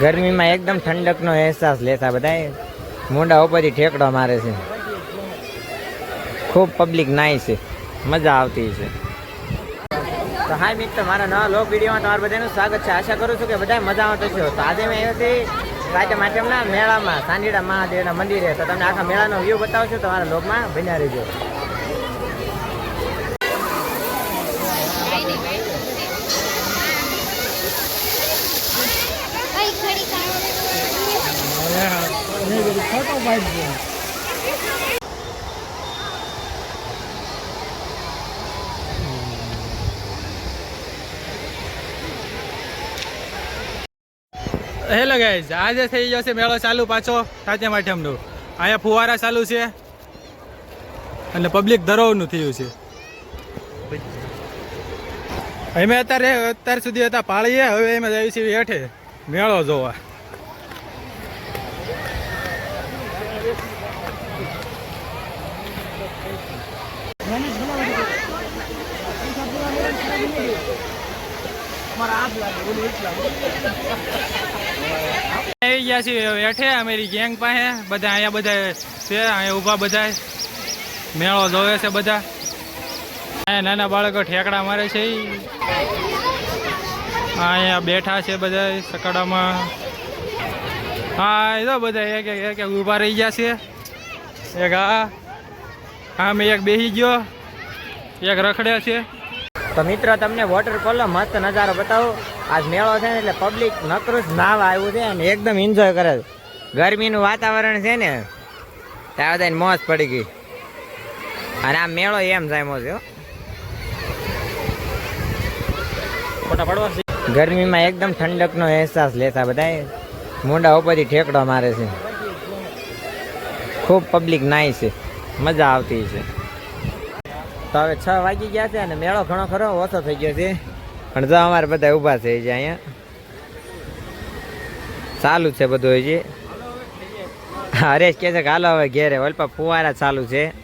ગરમીમાં એકદમ ઠંડકનો અહેસાસ લેતા બધા મોઢા ઉપરથી ઠેકડો મારે છે. ખૂબ પબ્લિક નાય છે. મજા આવતી છે. તો હાય મિત્રો, મારા નવા લોક વિડીયોમાં તમારું બધાનું સ્વાગત છે. આશા કરું છું કે બધા મજામાં થશે તો આજે મેં હતી રાતે માધ્યમના મેળામાં સાંડીડા મહાદેવના મંદિરે. તો તમને આખા મેળાનો વ્યૂ બતાવશું તમારા લોકમાં બન્યા રહેજો. હેલો ગાઈઝ આજે થઈ જશે મેળો ચાલુ પાછો સાચા માઠમનો અહીંયા ફુવારા ચાલુ છે અને પબ્લિક ધરોવનું થયું છે. અમે અત્યારે અત્યાર સુધી હતા પાળીએ, હવે એમાં જઈએ છીએ હેઠે મેળો જોવા. આવી ગયા છીએ બેઠે અમારી ગેંગ પાસે. બધા અહીંયા બધા છે, અહીંયા ઊભા બધા. મેળો જોવે છે બધા. અહીંયા નાના બાળકો ઠેકડા મારે છે. અહીંયા બેઠા છે બધા સકડામાં. હા, એ તો બધા એક એક ઊભા રહી ગયા છે. એક આ. આમે એક બેસી ગયો. એક રખડ્યા છે. તો મિત્રો તમને વોટર કોલો મસ્ત નજારો બતાવો. આજ મેળો છે ને એટલે પબ્લિક નકરું જ નાવા આવ્યું છે અને એકદમ એન્જોય કરે છે. ગરમીનું વાતાવરણ છે ને ત્યાં બધાને મોજ પડી ગઈ. અને આ મેળો એમ જામ્યો છે? ગરમીમાં એકદમ ઠંડકનો અહેસાસ લેતા બધા મોઢા ઉપરથી ઠેકડો મારે છે. ખૂબ પબ્લિક નાય છે. મજા આવતી છે. તો હવે છ વાગી ગયા છે અને મેળો ઘણો ખરો ઓછો થઈ ગયો છે. પણ જો અમારે બધા ઊભા છે જે અહીંયા. ચાલુ છે બધું હજી. હરેશ કહે છે કે હાલો હવે ઘેરે, ઓલપા ફુવારા ચાલુ છે.